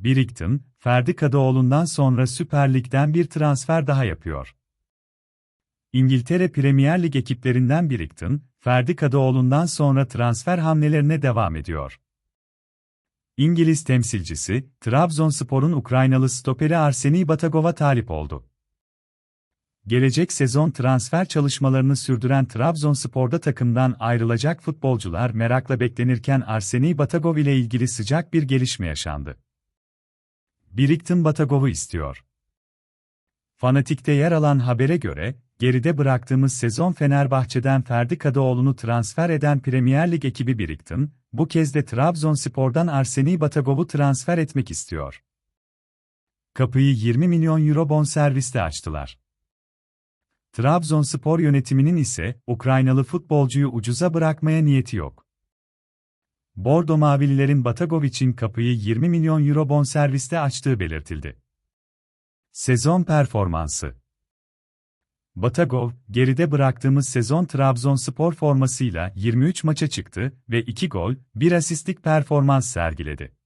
Biriktin, Ferdi Kadıoğlu'ndan sonra Süper Lig'den bir transfer daha yapıyor. İngiltere Premier Lig ekiplerinden Biriktin, Ferdi Kadıoğlu'ndan sonra transfer hamlelerine devam ediyor. İngiliz temsilcisi, Trabzonspor'un Ukraynalı stoperi Arseniy Batagov'a talip oldu. Gelecek sezon transfer çalışmalarını sürdüren Trabzonspor'da takımdan ayrılacak futbolcular merakla beklenirken Arseniy Batagov ile ilgili sıcak bir gelişme yaşandı. Biriktin Batagov'u istiyor. Fanatik'te yer alan habere göre, geride bıraktığımız sezon Fenerbahçe'den Ferdi Kadıoğlu'nu transfer eden Premier Lig ekibi Biriktin, bu kez de Trabzonspor'dan Arseniy Batagov'u transfer etmek istiyor. Kapıyı 20 milyon euro bonservisle açtılar. Trabzonspor yönetiminin ise Ukraynalı futbolcuyu ucuza bırakmaya niyeti yok. Bordo Mavililerin Batagov için kapıyı 20 milyon euro bonservisle açtığı belirtildi. Sezon performansı Batagov, geride bıraktığımız sezon Trabzonspor formasıyla 23 maça çıktı ve 2 gol, 1 asistlik performans sergiledi.